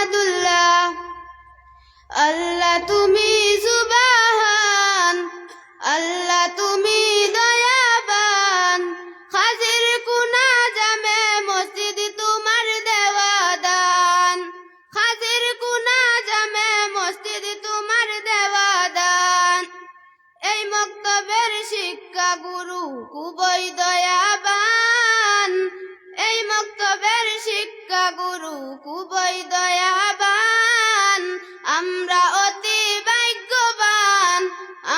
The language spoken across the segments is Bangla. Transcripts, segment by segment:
রহমতুল্লাহ আল্লাহ তুমি সুবাহান, আল্লাহ তুমি দয়াবান। হাজির কুনা জামে মসজিদ তোমার দেওয়া দান হাজির কুনা জামে মসজিদ তোমার দেওয়া দান এই মক্তবের শিক্ষা গুরু খুবই দয়াবান খুবই দয়াবান। আমরা অতি ভাগ্যবান,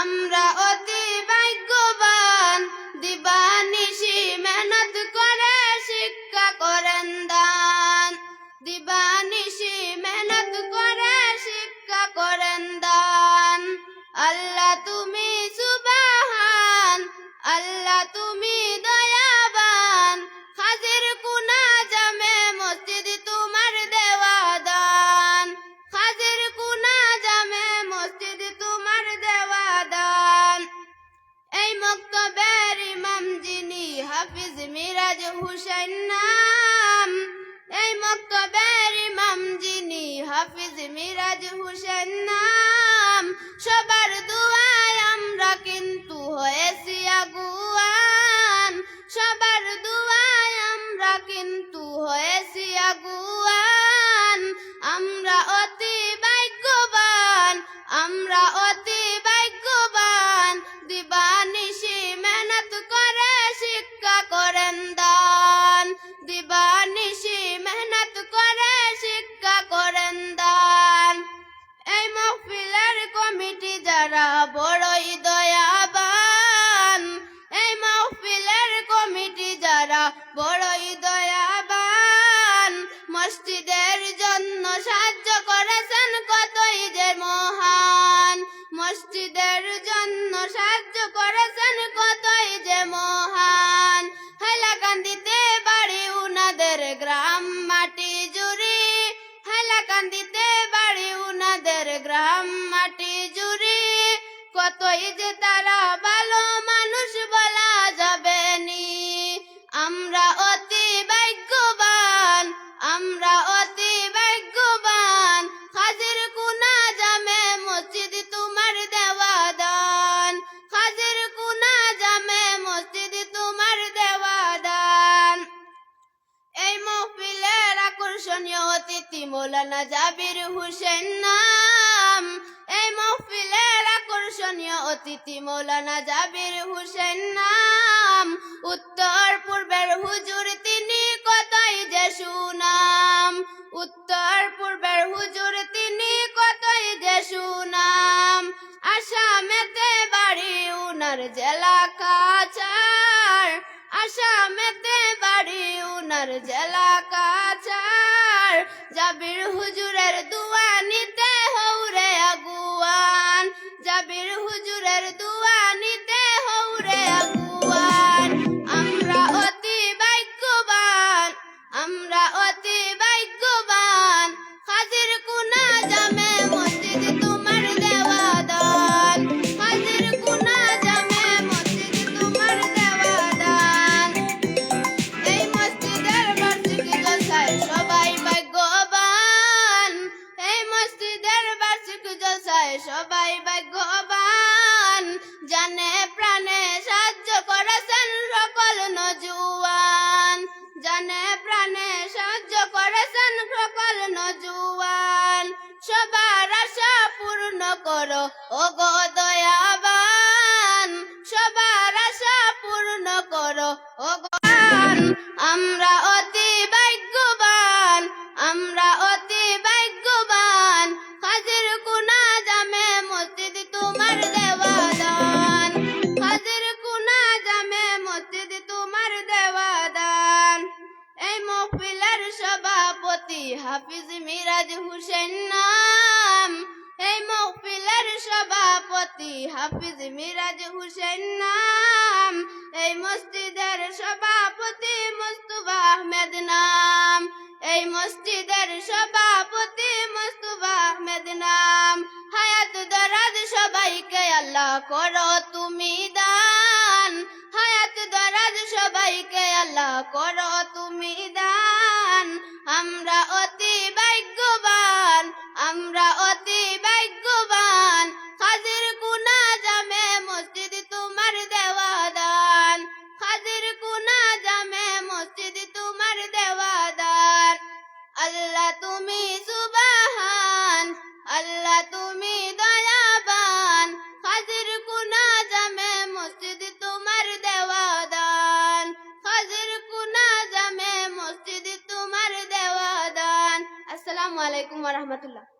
আমরা অতি মেহনত শিক্ষা দান। মেহনত শিক্ষা দান। আল্লাহ তুমি সুবাহান, আল্লাহ তুমি হাফিজ মিরাজ হুসেন নাম। সবার দুয়ায় আমরা কিন্তু হয়েছি আগুয়ান। সবার দুয়ায় আমরা কিন্তু হয়েছি আগুয়ান। আমরা অতি ভাগ্যবান, আমরা অতি মসজিদের জন্য সাহায্য করেছেন কতই যে মহান। হাইলাকান্দিতে বাড়ি উনাদের গ্রাম মাটি জুড়ি। হাইলাকান্দিতে বাড়ি উনাদের গ্রাম মাটি জুড়ি। কতই যে তারা ভালো মানুষ বলা যাবে নি আমরা অতি ভাগ্যবান, আমরা অতিথি মৌলানা জাবির হুসেন নাম। এই মহফিলের আকর্ষণীয় অতিথি মৌলানা জাবির হুসেন নাম। উত্তর পূর্বের হুজুর তিনি কতই যে সুনাম। উত্তর পূর্বের হুজুর তিনি কতই যে সুনাম। আসামেতে বাড়ি উনার জেলা কাছার আসামেতে বাড়ি উনার জেলা কাছার জাবির হুজুরের দুয়া নিতে করো। ও গো দয়াবান, সবার আশা পূর্ণ করো। ও গান আমরা অতি ভাগ্যবান, আমরা অতি ভাগ্যবান। হাজির কুনা জামে মসজিদ তোমার দেওয়া দান হাজির কুনা জামে মসজিদ তোমার দেওয়া দান এই মহফিলের সভাপতি হাফিজ মিরাজ হুসেন নাম সভাপতি হাফিজ মিরাজ হুসেন নাম। এই মসজিদের সভাপতি মুস্তুফা আহমেদ নাম। এই মসজিদের সভাপতি মুস্তুফা আহমেদ নাম। হায়াত দরাজ সবাইকে আল্লাহ করো তুমি দান। হায়াত দরাজ সবাইকে আল্লাহ করো তুমি দান। আমরা অতি ভাগ্যবান। আল্লাহ তুমি সুবাহান, আল্লাহ তুমি দয়াবান। হাজির কুনা জামে মসজিদ তোমার দেওয়া দান হাজির কুনা জামে মসজিদ তোমার দেওয়া দান আসসালামু আলাইকুম ওয়া